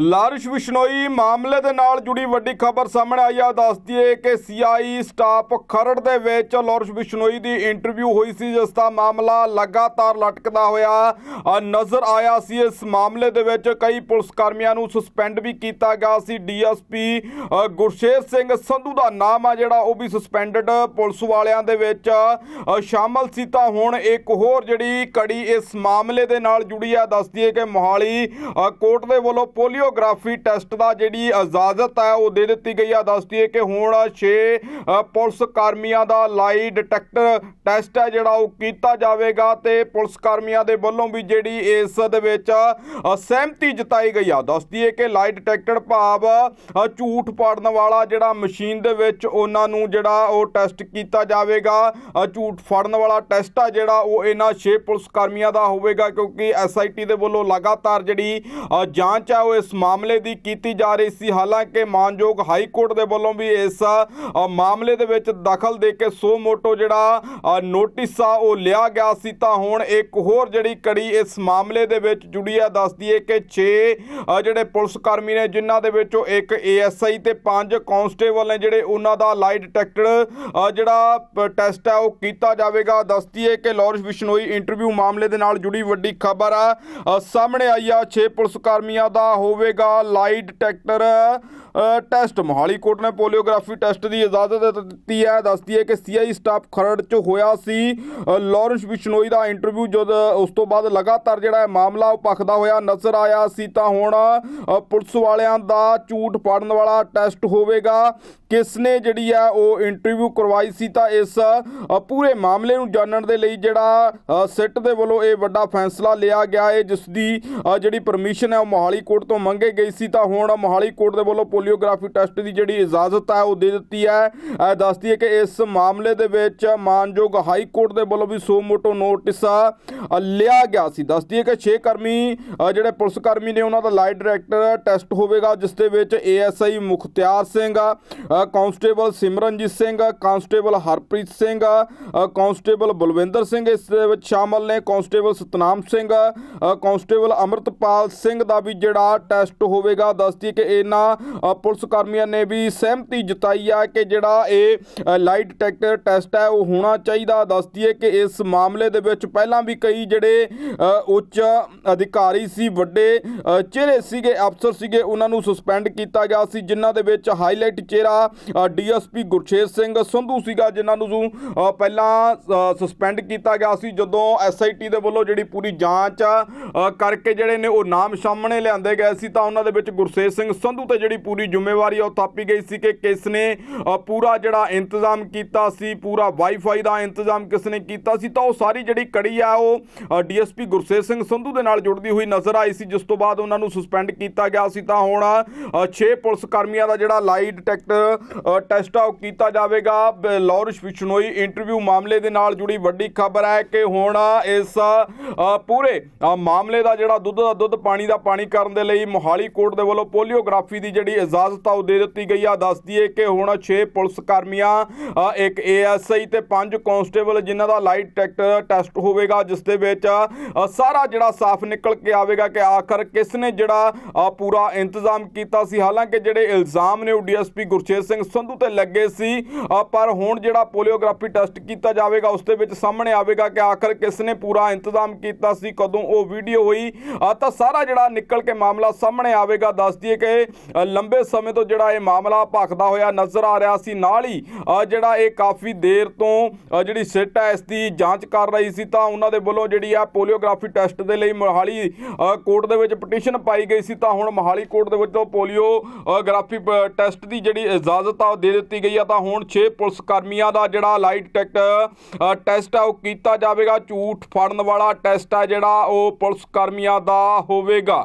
ਲਾਰਿਸ਼ ਬਿਸ਼ਨੋਈ ਮਾਮਲੇ ਦੇ ਨਾਲ ਜੁੜੀ ਵੱਡੀ ਖਬਰ ਸਾਹਮਣੇ ਆਈ ਆ। ਦੱਸਦੀ ਹੈ ਕਿ ਸੀਆਈ ਸਟਾਫ ਖਰੜ ਦੇ ਵਿੱਚ ਲਾਰਿਸ਼ ਬਿਸ਼ਨੋਈ ਦੀ ਇੰਟਰਵਿਊ ਹੋਈ ਸੀ, ਜਿਸ ਦਾ ਮਾਮਲਾ ਲਗਾਤਾਰ ਲਟਕਦਾ ਹੋਇਆ ਨਜ਼ਰ ਆਇਆ ਸੀ। ਇਸ ਮਾਮਲੇ ਦੇ ਵਿੱਚ ਕਈ ਪੁਲਿਸ ਕਰਮੀਆਂ ਨੂੰ ਸਸਪੈਂਡ ਵੀ ਕੀਤਾ ਗਿਆ ਸੀ। ਡੀਐਸਪੀ ਗੁਰਸ਼ੇਰ ਸਿੰਘ ਸੰਧੂ ਦਾ ਨਾਮ ਆ ਜਿਹੜਾ, ਉਹ ਵੀ ਸਸਪੈਂਡਡ ਪੁਲਿਸ ਵਾਲਿਆਂ ਦੇ ਵਿੱਚ ਸ਼ਾਮਲ ਸੀ। ਤਾਂ ਹੁਣ ਇੱਕ ਹੋਰ ਜਿਹੜੀ ਕੜੀ ਇਸ ਮਾਮਲੇ ਦੇ ਨਾਲ ਜੁੜੀ ਆ। ਦੱਸਦੀ ਹੈ ਕਿ ਮੋਹਾਲੀ ਕੋਰਟ ਦੇ ਵੱਲੋਂ ਪੋਲੀਓ ਪੋਲੀਓਗ੍ਰਾਫੀ ਟੈਸਟ ਦਾ ਜਿਹੜੀ ਇਜਾਜ਼ਤ ਹੈ ਉਹ ਦੇ ਦਿੱਤੀ ਗਈ ਆ। ਦੱਸਦੀ ਹੈ ਕਿ ਹੁਣ 6 ਪੁਲਿਸ ਕਰਮੀਆਂ ਦਾ ਲਾਈ ਡਿਟੈਕਟਰ ਟੈਸਟ ਹੈ ਜਿਹੜਾ ਉਹ ਕੀਤਾ ਜਾਵੇਗਾ ਤੇ ਪੁਲਿਸ ਕਰਮੀਆਂ ਦੇ ਵੱਲੋਂ ਵੀ ਜਿਹੜੀ ਇਸ ਦੇ ਵਿੱਚ ਸਹਿਮਤੀ ਜਤਾਈ ਗਈ ਆ। ਦੱਸਦੀ ਹੈ ਕਿ ਲਾਈ ਡਿਟੈਕਟਰ ਭਾਵ ਝੂਠ ਪਾੜਨ ਵਾਲਾ ਜਿਹੜਾ ਮਸ਼ੀਨ ਦੇ ਵਿੱਚ ਉਹਨਾਂ ਨੂੰ ਜਿਹੜਾ ਉਹ ਟੈਸਟ ਕੀਤਾ ਜਾਵੇਗਾ ਝੂਠ ਫੜਨ ਵਾਲਾ ਟੈਸਟ ਆ ਜਿਹੜਾ ਉਹ ਇਹਨਾਂ 6 ਪੁਲਿਸ ਕਰਮੀਆਂ ਦਾ ਹੋਵੇਗਾ ਕਿਉਂਕਿ ਐਸਆਈਟੀ ਦੇ ਵੱਲੋਂ ਲਗਾਤਾਰ ਜਿਹੜੀ ਜਾਂਚ ਹੈ ਉਹ ਇਸ ਮਾਮਲੇ ਦੀ ਕੀਤੀ ਜਾ ਰਹੀ ਸੀ। ਹਾਲਾਂਕਿ ਮਾਨਯੋਗ ਹਾਈ ਕੋਰਟ ਦੇ ਵੱਲੋਂ ਵੀ ਇਸ ਮਾਮਲੇ ਦੇ ਵਿੱਚ ਦਖਲ ਦੇ ਕੇ ਸੋ ਮੋਟੋ ਜਿਹੜਾ ਨੋਟਿਸ ਆ, ਉਹ ਲਿਆ ਗਿਆ ਸੀ ਤਾਂ ਹੁਣ ਇੱਕ ਹੋਰ ਜਿਹੜੀ ਕੜੀ ਇਸ ਮਾਮਲੇ ਦੇ ਵਿੱਚ ਜੁੜੀ ਆ ਦੱਸਦੀ ਹੈ ਕਿ 6 ਜਿਹੜੇ ਪੁਲਿਸ ਕਰਮੀ ਨੇ, ਜਿਨ੍ਹਾਂ ਦੇ ਵਿੱਚੋਂ ਇੱਕ ਏਐਸਆਈ ਤੇ 5 ਕਾਂਸਟੇਬਲ ਨੇ, ਜਿਹੜੇ ਉਹਨਾਂ ਦਾ ਲਾਈ ਡਿਟੈਕਟਰ ਜਿਹੜਾ ਟੈਸਟ ਹੈ ਉਹ ਕੀਤਾ ਜਾਵੇਗਾ। ਦੱਸਦੀ ਹੈ ਕਿ ਲਾਰੈਂਸ ਬਿਸ਼ਨੋਈ ਇੰਟਰਵਿਊ ਮਾਮਲੇ ਦੇ ਨਾਲ ਜੁੜੀ ਵੱਡੀ ਖਬਰ ਆ। ਸਾਹਮਣੇ ਆਈ ਆ 6 ਪੁਲਿਸ ਕਰਮੀਆਂ ਦਾ ਹੋਵੇ ਹੋਵੇਗਾ ਲਾਈ ਡਿਟੈਕਟਰ ਟੈਸਟ। ਮੋਹਾਲੀ ਕੋਰਟ ਨੇ ਪੋਲੀਓਗ੍ਰਾਫੀ ਟੈਸਟ ਦੀ ਇਜਾਜ਼ਤ ਦਿੱਤੀ ਹੈ। ਦੱਸਦੀ ਹੈ ਕਿ ਸੀਆਈ ਸਟਾਫ ਖਰੜ ਚ ਹੋਇਆ ਸੀ। ਅ, ਲਾਰੈਂਸ ਬਿਸ਼ਨੋਈ ਦਾ ਇੰਟਰਵਿਊ ਜਦ ਉਸ ਤੋਂ ਬਾਅਦ ਲਗਾਤਾਰ ਜਿਹੜਾ ਇਹ ਮਾਮਲਾ ਉਹ ਭਖਦਾ ਹੋਇਆ ਨਜ਼ਰ ਆਇਆ ਸੀ ਤਾਂ ਹੁਣ ਪੁਲਿਸ ਵਾਲਿਆਂ ਦਾ ਝੂਠ ਪਾੜਨ ਵਾਲਾ ਟੈਸਟ ਹੋਵੇਗਾ। ਕਿਸ ਨੇ ਜਿਹੜੀ ਆ ਉਹ ਇੰਟਰਵਿਊ ਕਰਵਾਈ ਸੀ ਤਾਂ ਇਸ ਪੂਰੇ ਮਾਮਲੇ ਨੂੰ ਜਾਣਨ ਦੇ ਲਈ ਜਿਹੜਾ ਸਿੱਟ ਦੇ ਵੱਲੋਂ ਇਹ ਵੱਡਾ ਫੈਸਲਾ ਲਿਆ ਗਿਆ ਹੈ ਜਿਸ ਦੀ ਜਿਹੜੀ ਪਰਮਿਸ਼ਨ ਹੈ ਉਹ ਮੋਹਾਲੀ ਕੋਰਟ ਤੋਂ ਮੰਗੇ ਗਈ ਸੀ ਤਾਂ ਹੁਣ ਮੋਹਾਲੀ ਕੋਰਟ ਦੇ ਵੱਲੋਂ ਪੋਲੀਓਗ੍ਰਾਫੀ ਟੈਸਟ ਦੀ ਜਿਹੜੀ ਇਜਾਜ਼ਤ ਹੈ ਉਹ ਦੇ ਦਿੱਤੀ ਹੈ। ਦੱਸਦੀ ਹੈ ਕਿ ਇਸ ਮਾਮਲੇ ਦੇ ਵਿੱਚ ਮਾਨਯੋਗ ਹਾਈ ਕੋਰਟ ਦੇ ਵੱਲੋਂ ਵੀ ਸੋ ਮੋਟੋ ਨੋਟਿਸ ਲਿਆ ਗਿਆ ਸੀ। ਦੱਸਦੀ ਹੈ ਕਿ 6 ਕਰਮੀ ਜਿਹੜੇ ਪੁਲਿਸ ਕਰਮੀ ਨੇ ਉਹਨਾਂ ਦਾ ਲਾਈ ਡਾਇਰੈਕਟਰ ਟੈਸਟ ਹੋਵੇਗਾ ਜਿਸ ਦੇ ਵਿੱਚ ਏਐਸਆਈ ਮੁਖਤਿਆਰ ਸਿੰਘ ਅ, ਕਾਂਸਟੇਬਲ ਸਿਮਰਨਜੀਤ ਸਿੰਘ ਕਾਂਸਟੇਬਲ ਹਰਪ੍ਰੀਤ ਸਿੰਘ ਅ, ਕਾਂਸਟੇਬਲ ਬਲਵਿੰਦਰ ਸਿੰਘ ਇਸ ਦੇ ਵਿੱਚ ਸ਼ਾਮਲ ਨੇ। ਕਾਂਸਟੇਬਲ ਸਤਨਾਮ ਸਿੰਘ ਅ, ਕਾਂਸਟੇਬਲ ਅਮਰਤਪਾਲ ਸਿੰਘ ਦਾ ਵੀ ਜਿਹੜਾ ਟੈਸਟ ਹੋਵੇਗਾ। ਦੱਸਦੀ ਕਿ ਇਹਨਾਂ ਪੁਲਿਸ ਕਰਮੀਆਂ ਨੇ ਵੀ ਸਹਿਮਤੀ ਜਤਾਈ ਆ ਕਿ ਜਿਹੜਾ ਇਹ ਲਾਈ ਡਿਟੈਕਟਰ ਟੈਸਟ ਹੈ, ਉਹ ਹੋਣਾ ਚਾਹੀਦਾ। ਦੱਸਦੀ ਹੈ ਕਿ ਇਸ ਮਾਮਲੇ ਦੇ ਵਿੱਚ ਪਹਿਲਾਂ ਵੀ ਕਈ ਜਿਹੜੇ ਉੱਚ ਅਧਿਕਾਰੀ ਸੀ, ਵੱਡੇ ਚਿਹਰੇ ਸੀਗੇ, ਅਫਸਰ ਸੀਗੇ, ਉਹਨਾਂ ਨੂੰ ਸਸਪੈਂਡ ਕੀਤਾ ਗਿਆ ਸੀ, ਜਿਨ੍ਹਾਂ ਦੇ ਵਿੱਚ ਹਾਈਲਾਈਟ ਚਿਹਰਾ ਡੀਐਸਪੀ ਗੁਰਸ਼ੇਰ ਸਿੰਘ ਸੰਧੂ ਸੀਗਾ, ਜਿਨ੍ਹਾਂ ਨੂੰ ਪਹਿਲਾਂ ਸਸਪੈਂਡ ਕੀਤਾ ਗਿਆ ਸੀ, ਜਦੋਂ ਐਸਆਈਟੀ ਦੇ ਵੱਲੋਂ ਜਿਹੜੀ ਪੂਰੀ ਜਾਂਚ ਕਰਕੇ ਜਿਹੜੇ ਨੇ ਉਹ ਨਾਮ ਸਾਹਮਣੇ ਲਿਆਂਦੇ ਗਏ ਸੀ। ਤਾਂ ਉਹਨਾਂ ਦੇ ਵਿੱਚ ਗੁਰਸ਼ੇਰ ਸਿੰਘ ਸੰਧੂ ਤੇ ਜਿਹੜੀ ਪੂਰੀ ਜ਼ਿੰਮੇਵਾਰੀ ਆ ਉਹ ਥਾਪੀ ਗਈ ਸੀ ਕਿ ਕਿਸ ਨੇ ਪੂਰਾ ਜਿਹੜਾ ਇੰਤਜ਼ਾਮ ਕੀਤਾ ਸੀ, ਪੂਰਾ ਵਾਈਫਾਈ ਦਾ ਇੰਤਜ਼ਾਮ ਕਿਸ ਨੇ ਕੀਤਾ ਸੀ, ਤਾਂ ਉਹ ਸਾਰੀ ਜਿਹੜੀ ਕੜੀ ਆ ਉਹ ਡੀਐਸਪੀ ਗੁਰਸੇਵ ਸਿੰਘ ਸੰਧੂ ਦੇ ਨਾਲ ਜੁੜਦੀ ਹੋਈ ਨਜ਼ਰ ਆਈ ਸੀ, ਜਿਸ ਤੋਂ ਬਾਅਦ ਉਹਨਾਂ ਨੂੰ ਸਸਪੈਂਡ ਕੀਤਾ ਗਿਆ ਸੀ, ਤਾਂ ਹੁਣ 6 ਪੁਲਿਸ ਕਰਮੀਆਂ ਦਾ ਜਿਹੜਾ ਲਾਈ ਡਿਟੈਕਟਰ ਟੈਸਟ ਆ ਉਹ ਕੀਤਾ ਜਾਵੇਗਾ। ਬ- ਲਾਰੈਂਸ ਬਿਸ਼ਨੋਈ ਇੰਟਰਵਿਊ ਮਾਮਲੇ ਦੇ ਨਾਲ ਜੁੜੀ ਵੱਡੀ ਖਬਰ ਹੈ ਕਿ ਹੁਣ ਇਸ ਪੂਰੇ ਮਾਮਲੇ ਦਾ ਜਿਹੜਾ ਦੁੱਧ ਦਾ ਦੁੱਧ ਪਾਣੀ ਦਾ ਪਾਣੀ ਕਰਨ ਦੇ ਲਈ ਮੋਹਾਲੀ ਕੋਰਟ ਦੇ ਵੱਲੋਂ ਪੋਲੀਓਗ੍ਰਾਫੀ ਦੀ ਜਿਹੜੀ ਇਜਾਜ਼ਤ ਆ ਉਹ ਦੇ ਦਿੱਤੀ ਗਈ ਆ। ਦੱਸਦੀ ਹੈ ਕਿ ਹੁਣ 6 ਪੁਲਿਸ ਕਰਮੀਆਂ ਅ, ਇੱਕ ਏਐਸਆਈ ਤੇ 5 ਕਾਂਸਟੇਬਲ ਜਿਨ੍ਹਾਂ ਦਾ ਲਾਈਟ ਡਿਟੈਕਟਰ ਟੈਸਟ ਹੋਵੇਗਾ ਜਿਸ ਦੇ ਵਿੱਚ ਸਾਰਾ ਜਿਹੜਾ ਸਾਫ਼ ਨਿਕਲ ਕੇ ਆਵੇਗਾ ਕਿ ਆਖਰ ਕਿਸ ਨੇ ਜਿਹੜਾ ਪੂਰਾ ਇੰਤਜ਼ਾਮ ਕੀਤਾ ਸੀ। ਹਾਲਾਂਕਿ ਜਿਹੜੇ ਇਲਜ਼ਾਮ ਨੇ ਉਹ ਡੀਐਸਪੀ ਗੁਰਚੇਤ ਸਿੰਘ ਸੰਧੂ ਤੇ ਲੱਗੇ ਸੀ ਪਰ ਹੁਣ ਜਿਹੜਾ ਪੋਲੀਓਗ੍ਰਾਫੀ ਟੈਸਟ ਕੀਤਾ ਜਾਵੇਗਾ ਉਸ ਦੇ ਵਿੱਚ ਸਾਹਮਣੇ ਆਵੇਗਾ ਕਿ ਆਖਰ ਕਿਸ ਨੇ ਪੂਰਾ ਇੰਤਜ਼ਾਮ ਕੀਤਾ ਸੀ ਕਦੋਂ ਉਹ ਵੀਡੀਓ ਹੋਈ ਤਾਂ ਸਾਰਾ ਜਿਹੜਾ ਨਿਕਲ ਕੇ ਮਾਮਲਾ ਸਾਹਮਣੇ ਸਾਹਮਣੇ ਆਵੇਗਾ ਦੱਸਦੀ ਹੈ ਕਿ ਲੰਬੇ ਸਮੇਂ ਤੋਂ ਜਿਹੜਾ ਇਹ ਮਾਮਲਾ ਭਖਦਾ ਹੋਇਆ ਨਜ਼ਰ ਆ ਰਿਹਾ ਸੀ। ਨਾਲ ਹੀ ਜਿਹੜਾ ਇਹ ਕਾਫੀ ਦੇਰ ਤੋਂ ਜਿਹੜੀ ਸਿੱਟ ਹੈ, ਇਸ ਦੀ ਜਾਂਚ ਕਰ ਰਹੀ ਸੀ ਤਾਂ ਉਹਨਾਂ ਦੇ ਵੱਲੋਂ ਜਿਹੜੀ ਆ ਪੋਲੀਓਗ੍ਰਾਫੀ ਟੈਸਟ ਦੇ ਲਈ ਮੋਹਾਲੀ ਕੋਰਟ ਦੇ ਵਿੱਚ ਪਟੀਸ਼ਨ ਪਾਈ ਗਈ ਸੀ ਤਾਂ ਹੁਣ ਮੋਹਾਲੀ ਕੋਰਟ ਦੇ ਵਿੱਚੋਂ ਪੋਲੀਓਗ੍ਰਾਫੀ ਟੈਸਟ ਦੀ ਜਿਹੜੀ ਇਜਾਜ਼ਤ ਆ ਉਹ ਦੇ ਦਿੱਤੀ ਗਈ ਆ ਤਾਂ ਹੁਣ 6 ਪੁਲਿਸ ਕਰਮੀਆਂ ਦਾ ਜਿਹੜਾ ਲਾਈਟ ਟੈਕਟ ਟੈਸਟ ਆ ਉਹ ਕੀਤਾ ਜਾਵੇਗਾ। ਝੂਠ ਫੜਨ ਵਾਲਾ ਟੈਸਟ ਆ ਜਿਹੜਾ ਉਹ ਪੁਲਿਸ ਕਰਮੀਆਂ ਦਾ ਹੋਵੇਗਾ।